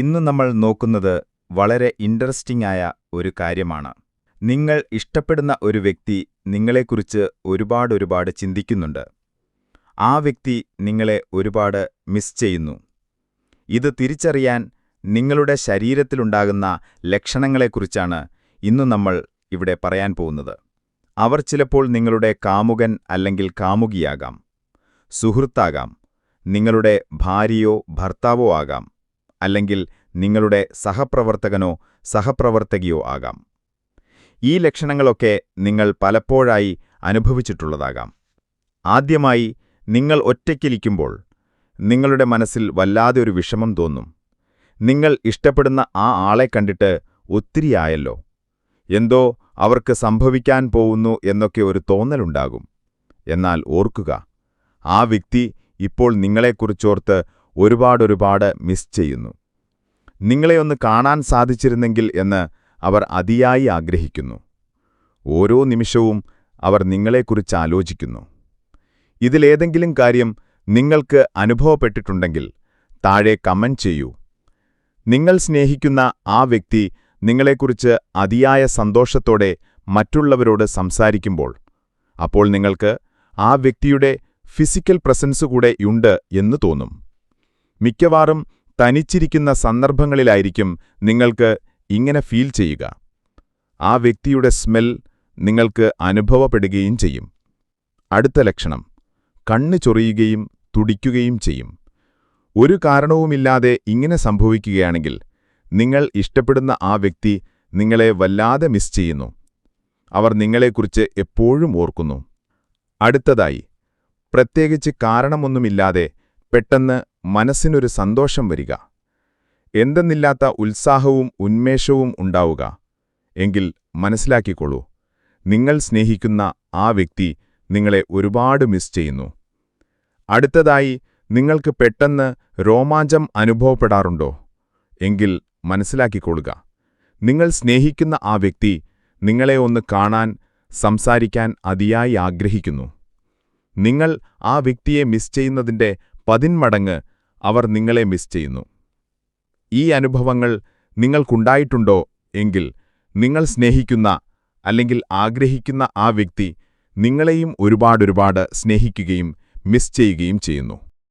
ഇന്ന് നമ്മൾ നോക്കുന്നത് വളരെ ഇൻട്രസ്റ്റിംഗ് ആയ ഒരു കാര്യമാണ്. നിങ്ങൾ ഇഷ്ടപ്പെടുന്ന ഒരു വ്യക്തി നിങ്ങളെക്കുറിച്ച് ഒരുപാട് ഒരുപാട് ചിന്തിക്കുന്നുണ്ട്. ആ വ്യക്തി നിങ്ങളെ ഒരുപാട് മിസ് ചെയ്യുന്നു. ഇത് തിരിച്ചറിയാൻ നിങ്ങളുടെ ശരീരത്തിലുണ്ടാകുന്ന ലക്ഷണങ്ങളെക്കുറിച്ചാണ് ഇന്ന് നമ്മൾ ഇവിടെ പറയാൻ പോകുന്നത്. അവർ ചിലപ്പോൾ നിങ്ങളുടെ കാമുകൻ അല്ലെങ്കിൽ കാമുകിയാകാം സുഹൃത്താകാം നിങ്ങളുടെ ഭാര്യയോ ഭർത്താവോ ആകാം. അല്ലെങ്കിൽ നിങ്ങളുടെ സഹപ്രവർത്തകനോ സഹപ്രവർത്തകിയോ ആകാം. ഈ ലക്ഷണങ്ങളൊക്കെ നിങ്ങൾ പലപ്പോഴായി അനുഭവിച്ചിട്ടുള്ളതാകാം. ആദ്യമായി നിങ്ങൾ ഒറ്റയ്ക്കിരിക്കുമ്പോൾ നിങ്ങളുടെ മനസ്സിൽ വല്ലാതെ ഒരു വിഷമം തോന്നും. നിങ്ങൾ ഇഷ്ടപ്പെടുന്ന ആ ആളെ കണ്ടിട്ട് ഒത്തിരിയായല്ലോ. എന്തോ അവർക്ക് സംഭവിക്കാൻ പോകുന്നു എന്നൊക്കെ ഒരു തോന്നലുണ്ടാകും. എന്നാൽ ഓർക്കുക ആ വ്യക്തി ഇപ്പോൾ നിങ്ങളെക്കുറിച്ചോർത്ത് ഒരുപാടൊരുപാട് മിസ് ചെയ്യുന്നു. നിങ്ങളെ ഒന്ന് കാണാൻ സാധിച്ചിരുന്നെങ്കിൽ എന്ന് അവർ അതിയായി ആഗ്രഹിക്കുന്നു. ഓരോ നിമിഷവും അവർ നിങ്ങളെക്കുറിച്ച് ആലോചിക്കുന്നു. ഇതിലേതെങ്കിലും കാര്യം നിങ്ങൾക്ക് അനുഭവപ്പെട്ടിട്ടുണ്ടെങ്കിൽ താഴെ കമന്റ് ചെയ്യൂ. നിങ്ങൾ സ്നേഹിക്കുന്ന ആ വ്യക്തി നിങ്ങളെക്കുറിച്ച് അതിയായ സന്തോഷത്തോടെ മറ്റുള്ളവരോട് സംസാരിക്കുമ്പോൾ അപ്പോൾ നിങ്ങൾക്ക് ആ വ്യക്തിയുടെ ഫിസിക്കൽ പ്രസൻസ് കൂടെ ഉണ്ട് എന്ന് തോന്നും. മിക്കവാറും തനിച്ചിരിക്കുന്ന സന്ദർഭങ്ങളിലായിരിക്കും നിങ്ങൾക്ക് ഇങ്ങനെ ഫീൽ ചെയ്യുക. ആ വ്യക്തിയുടെ സ്മെൽ നിങ്ങൾക്ക് അനുഭവപ്പെടുകയും ചെയ്യും. അടുത്ത ലക്ഷണം കണ്ണ് ചൊറിയുകയും തുടിക്കുകയും ചെയ്യും. ഒരു കാരണവുമില്ലാതെ ഇങ്ങനെ സംഭവിക്കുകയാണെങ്കിൽ നിങ്ങൾ ഇഷ്ടപ്പെടുന്ന ആ വ്യക്തി നിങ്ങളെ വല്ലാതെ മിസ് ചെയ്യുന്നു. അവർ നിങ്ങളെക്കുറിച്ച് എപ്പോഴും ഓർക്കുന്നു. അടുത്തതായി പ്രത്യേകിച്ച് കാരണമൊന്നുമില്ലാതെ പെട്ടെന്ന് മനസ്സിനൊരു സന്തോഷം വരിക. എന്തെന്നില്ലാത്ത ഉത്സാഹവും ഉന്മേഷവും ഉണ്ടാവുക. എങ്കിൽ മനസ്സിലാക്കിക്കൊള്ളൂ. നിങ്ങൾ സ്നേഹിക്കുന്ന ആ വ്യക്തി നിങ്ങളെ ഒരുപാട് മിസ് ചെയ്യുന്നു. അടുത്തതായി നിങ്ങൾക്ക് പെട്ടെന്ന് രോമാഞ്ചം അനുഭവപ്പെടാറുണ്ടോ? എങ്കിൽ മനസ്സിലാക്കിക്കൊള്ളുക. നിങ്ങൾ സ്നേഹിക്കുന്ന ആ വ്യക്തി നിങ്ങളെ ഒന്ന് കാണാൻ സംസാരിക്കാൻ അതിയായി ആഗ്രഹിക്കുന്നു. നിങ്ങൾ ആ വ്യക്തിയെ മിസ് ചെയ്യുന്നതിന്റെ പതിന്മടങ്ങ് അവർ നിങ്ങളെ മിസ് ചെയ്യുന്നു. ഈ അനുഭവങ്ങൾ നിങ്ങൾക്കുണ്ടായിട്ടുണ്ടോ എങ്കിൽ നിങ്ങൾ സ്നേഹിക്കുന്ന അല്ലെങ്കിൽ ആഗ്രഹിക്കുന്ന ആ വ്യക്തി നിങ്ങളെയും ഒരുപാടൊരുപാട് സ്നേഹിക്കുകയും മിസ് ചെയ്യുകയും ചെയ്യുന്നു.